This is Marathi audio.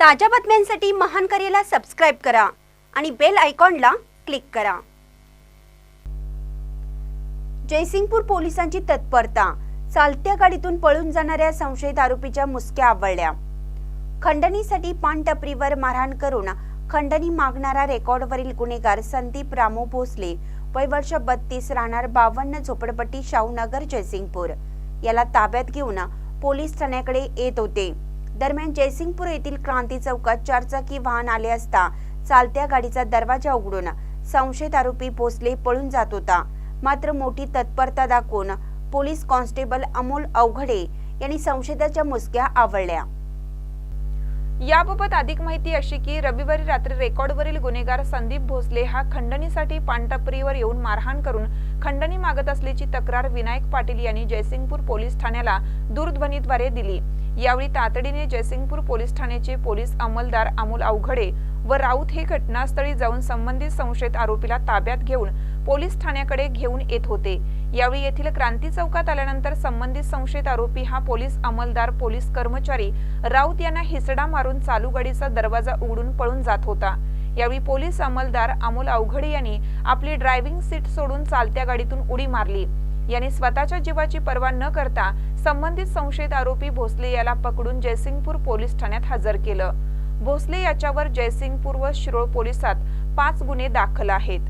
ताज्या बातम्यांसाठी महान करेला सबस्क्राईब करा आणि बेल आयकॉनला क्लिक करा. जयसिंगपूर पोलिसांची तत्परता. चालत्या गाडीतून पळून जाणाऱ्या संशयित आरोपीच्या मुसक्या आवळल्या. खंडणीसाठी पानटपरीवर मारहाण करून खंडणी मागणारा रेकॉर्डवरील गुन्हेगार संदीप रामू भोसले वय वर्ष बत्तीस राहणार बावन्न झोपडपट्टी शाहूनगर जयसिंगपूर. याला ताब्यात घेऊन पोलीस ठाण्याकडे येत होते. दरम्यान जयसिंगपूर येथील क्रांती चौकात चारचाकी वाहन आले असता चालत्या गाडीचा दरवाजा उघडून संशयित आरोपी भोसले पळून जात होता. मात्र मोठी तत्परता दाखवून पोलीस कॉन्स्टेबल अमोल अवघडे यांनी संशयिताच्या मुसक्या आवळल्या. याबाबत अधिक माहिती अशी की रविवारी रात्री रेकॉर्डवरील गुन्हेगार संदीप भोसले हा खंडणीसाठी पानटपरीवर येऊन मारहाण करून खंडणी मागत असल्याची तक्रार विनायक पाटील यांनी जयसिंगपूर पोलीस ठाण्याला दूरध्वनीद्वारे दिली. यावेळी तातडीने जयसिंगपूर पोलीस ठाण्याचे पोलीस अंमलदार अमोल अवघडे व राऊत हे घटनास्थळी जाऊन संबंधित संशयित आरोपीला ताब्यात घेऊन पोलीस ठाण्याकडे घेऊन येत होते. यावेळी येथील क्रांती चौकात आल्यानंतर संबंधित संशयित आरोपी हा पोलीस अंमलदार पोलीस कर्मचारी राऊत यांना हिसडा मारून चालू गाडीचा दरवाजा उघडून पळून जात होता. यावेळी पोलीस अंमलदार अमोल अवघडे यांनी आपली ड्रायव्हिंग सीट सोडून चालत्या गाडीतून उडी मारली. यांनी स्वतःच्या जीवाची पर्वा न करता संबंधित संशयित आरोपी भोसले याला पकडून जयसिंगपूर पोलीस ठाण्यात हजर केलं. भोसले याच्यावर जयसिंगपूर व शिरोळ पोलिसात पाच गुन्हे दाखल आहेत.